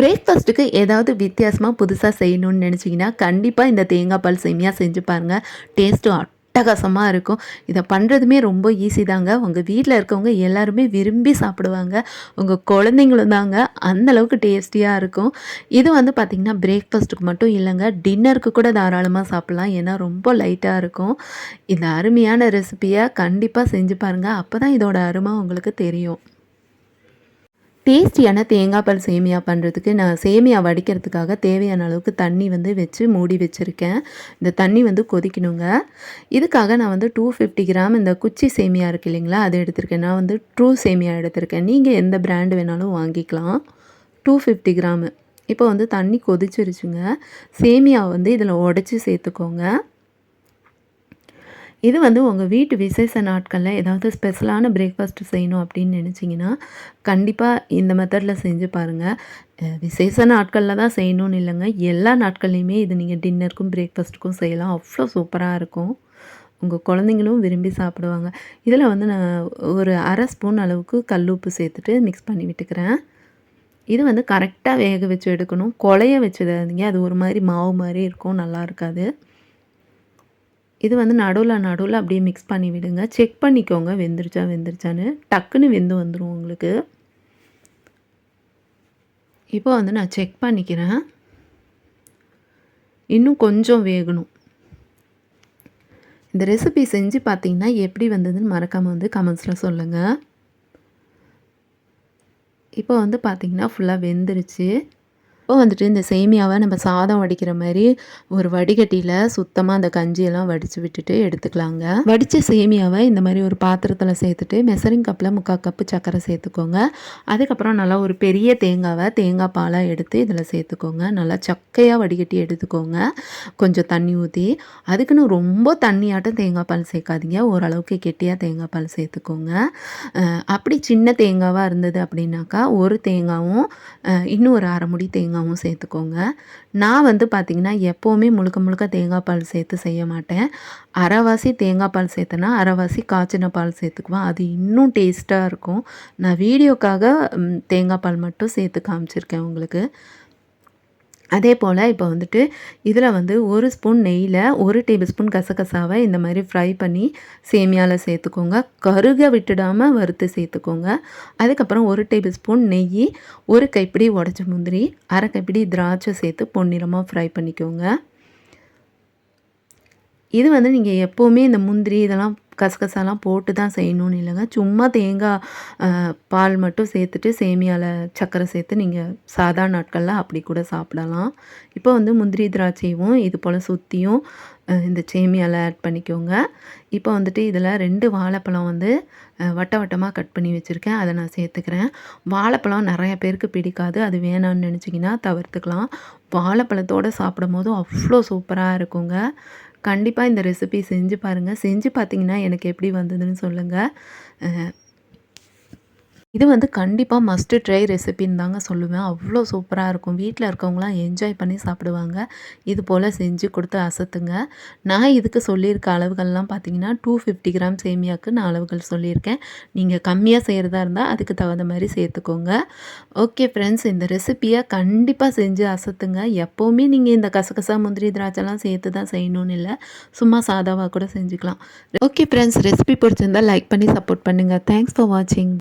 பிரேக்ஃபாஸ்ட்டுக்கு ஏதாவது வித்தியாசமாக புதுசாக செய்யணும்னு நினச்சிங்கன்னா கண்டிப்பாக இந்த தேங்காய் பால் சேமியா செஞ்சு பாருங்கள் டேஸ்ட்டு அட்டகாசமாக இருக்கும். இதை பண்ணுறதுமே ரொம்ப ஈஸி தாங்க. உங்கள் வீட்டில் இருக்கவங்க எல்லாருமே விரும்பி சாப்பிடுவாங்க. உங்கள் குழந்தைங்களும் தாங்க அந்தளவுக்கு டேஸ்டியாக இருக்கும். இது வந்து பார்த்திங்கன்னா பிரேக்ஃபாஸ்ட்டுக்கு மட்டும் இல்லைங்க. டின்னருக்கு கூட தாராளமாக சாப்பிட்லாம். ஏன்னா ரொம்ப லைட்டாக இருக்கும். இந்த அருமையான ரெசிப்பியை கண்டிப்பாக செஞ்சு பாருங்கள் அப்போ தான் இதோட அருமை உங்களுக்கு தெரியும். டேஸ்டியான தேங்காய் பால் சேமியா பண்ணுறதுக்கு நான் சேமியா வடிக்கிறதுக்காக தேவையான அளவுக்கு தண்ணி வந்து வச்சு மூடி வச்சுருக்கேன். இந்த தண்ணி வந்து கொதிக்கணுங்க. இதுக்காக நான் வந்து டூ ஃபிஃப்டி கிராம் இந்த குச்சி சேமியா இருக்குது இல்லைங்களா அது எடுத்திருக்கேன். நான் வந்து ட்ரூ சேமியா எடுத்திருக்கேன். நீங்கள் எந்த பிராண்டு வேணாலும் வாங்கிக்கலாம். Two fifty gram. இப்போ வந்து தண்ணி கொதிச்சிருச்சுங்க. சேமியா வந்து இதில் உடச்சி சேர்த்துக்கோங்க. இது வந்து உங்கள் வீட்டு விசேஷ நாட்களில் ஏதாவது ஸ்பெஷலான பிரேக்ஃபாஸ்ட் செய்யணும் அப்படின்னு நினச்சிங்கன்னா கண்டிப்பாக இந்த மெத்தடில் செஞ்சு பாருங்கள் விசேஷ நாட்களில் தான் செய்யணும்னு இல்லைங்க. எல்லா நாட்கள்லையுமே இது நீங்கள் டின்னருக்கும் பிரேக்ஃபாஸ்ட்டுக்கும் செய்யலாம். அவ்வளோ சூப்பராக இருக்கும். உங்கள் குழந்தைங்களும் விரும்பி சாப்பிடுவாங்க. இதில் வந்து நான் ஒரு அரை ஸ்பூன் அளவுக்கு கல் உப்பு சேர்த்துட்டு மிக்ஸ் பண்ணி விட்டுக்கிறேன். இது வந்து கரெக்டாக வேக வச்சு எடுக்கணும். கொலைய வச்சுடாதீங்க. அது ஒரு மாதிரி மாவு மாதிரி இருக்கும். நல்லா இருக்காது. இது வந்து நடுவில் நடுவில் அப்படியே மிக்ஸ் பண்ணி விடுங்க. செக் பண்ணிக்கோங்க. வெந்துருச்சா வெந்துருச்சான்னு. டக்குன்னு வெந்து வந்துடும் உங்களுக்கு. இப்போ வந்து நான் செக் பண்ணிக்கிறேன். இன்னும் கொஞ்சம் வேகணும். இந்த ரெசிபி செஞ்சு பார்த்தீங்கன்னா எப்படி வந்ததுன்னு மறக்காமல் வந்து கமெண்ட்ஸில் சொல்லுங்கள் இப்போ வந்து பார்த்திங்கன்னா ஃபுல்லாக வெந்துருச்சு. இப்போ வந்துட்டு இந்த சேமியாவை நம்ம சாதம் வடிக்கிற மாதிரி ஒரு வடிகட்டியில் சுத்தமாக அந்த கஞ்சியெல்லாம் வடித்து விட்டுட்டு எடுத்துக்கலாங்க. வடித்த சேமியாவை இந்த மாதிரி ஒரு பாத்திரத்தில் சேர்த்துட்டு மெசரிங் கப்பில் முக்கால் கப்பு சர்க்கரை சேர்த்துக்கோங்க. அதுக்கப்புறம் நல்லா ஒரு பெரிய தேங்காவை தேங்காய் பாலாக எடுத்து இதில் சேர்த்துக்கோங்க. நல்லா சக்கையாக வடிகட்டி எடுத்துக்கோங்க. கொஞ்சம் தண்ணி ஊற்றி அதுக்குன்னு ரொம்ப தண்ணியாட்டம் தேங்காய் பால் சேர்க்காதீங்க. ஓரளவுக்கு கெட்டியாக தேங்காய் பால் சேர்த்துக்கோங்க. அப்படி சின்ன தேங்காவாக இருந்தது அப்படின்னாக்கா ஒரு தேங்காவும் இன்னும் ஒரு அரை முடி தேங்காய் தேங்காவும் சேர்த்துக்கோங்க. நான் வந்து பார்த்திங்கன்னா எப்போவுமே முழுக்க முழுக்க தேங்காய் பால் சேர்த்து செய்ய மாட்டேன். அரைவாசி தேங்காய் பால் சேர்த்தனா அரைவாசி காய்ச்சின பால் சேர்த்துக்குவேன். அது இன்னும் டேஸ்ட்டாக இருக்கும். நான் வீடியோக்காக தேங்காய் பால் மட்டும் சேர்த்து காமிச்சிருக்கேன் உங்களுக்கு. அதே போல் இப்போ வந்துட்டு இதில் வந்து ஒரு ஸ்பூன் நெய்யில் ஒரு டேபிள் ஸ்பூன் கசகசாவை இந்த மாதிரி ஃப்ரை பண்ணி சேமியாவில் சேர்த்துக்கோங்க. கருக விட்டுடாமல் வறுத்து சேர்த்துக்கோங்க. அதுக்கப்புறம் ஒரு டேபிள் ஸ்பூன் நெய் ஒரு கைப்பிடி உடச்ச முந்திரி அரை கைப்பிடி திராட்சை சேர்த்து பொன்னிறமாக ஃப்ரை பண்ணிக்கோங்க. இது வந்து நீங்கள் எப்போவுமே இந்த முந்திரி இதெல்லாம் கசகசாலாம் போட்டு தான் செய்யணும்னு இல்லைங்க. சும்மா தேங்காய் பால் மட்டும் சேர்த்துட்டு சேமியாவில் சர்க்கரை சேர்த்து நீங்கள் சாதாரண நாட்களில் அப்படி கூட சாப்பிடலாம். இப்போ வந்து முந்திரி திராட்சையும் இது போல் சுற்றியும் இந்த சேமியாவில் ஆட் பண்ணிக்கோங்க. இப்போ வந்துட்டு இதில் ரெண்டு வாழைப்பழம் வந்து வட்ட வட்டமாக கட் பண்ணி வச்சுருக்கேன். அதை நான் சேர்த்துக்கிறேன். வாழைப்பழம் நிறைய பேருக்கு பிடிக்காது. அது வேணான்னு நினச்சிங்கன்னா தவிர்த்துக்கலாம். வாழைப்பழத்தோடு சாப்பிடும் போது அவ்வளோ சூப்பராக இருக்குங்க. கண்டிப்பாக இந்த ரெசிபி செஞ்சு பாருங்கள் செஞ்சு பார்த்தீங்கன்னா எனக்கு எப்படி வந்ததுன்னு சொல்லுங்கள் இது வந்து கண்டிப்பாக மஸ்ட்டு ட்ரை ரெசிபின்னு தாங்க சொல்லுவேன். அவ்வளோ சூப்பராக இருக்கும். வீட்டில் இருக்கவங்களாம் என்ஜாய் பண்ணி சாப்பிடுவாங்க. இது போல் செஞ்சு கொடுத்து அசத்துங்க. நான் இதுக்கு சொல்லியிருக்க அளவுகள்லாம் பார்த்தீங்கன்னா டூ ஃபிஃப்டி கிராம் சேமியாவுக்கு நான் அளவுகள் சொல்லியிருக்கேன். நீங்கள் கம்மியாக செய்கிறதா இருந்தால் அதுக்கு தகுந்த மாதிரி சேர்த்துக்கோங்க. ஓகே ஃப்ரெண்ட்ஸ் இந்த ரெசிப்பியை கண்டிப்பாக செஞ்சு அசத்துங்க. எப்போவுமே நீங்கள் இந்த கசகசா முந்திரி திராட்சைலாம் சேர்த்து தான் செய்யணும்னு இல்லை. சும்மா சாதாவாக கூட செஞ்சுக்கலாம். ஓகே ஃப்ரெண்ட்ஸ் ரெசிபி பிடிச்சிருந்தால் லைக் பண்ணி சப்போர்ட் பண்ணுங்கள் தேங்க்ஸ் ஃபார் வாட்சிங்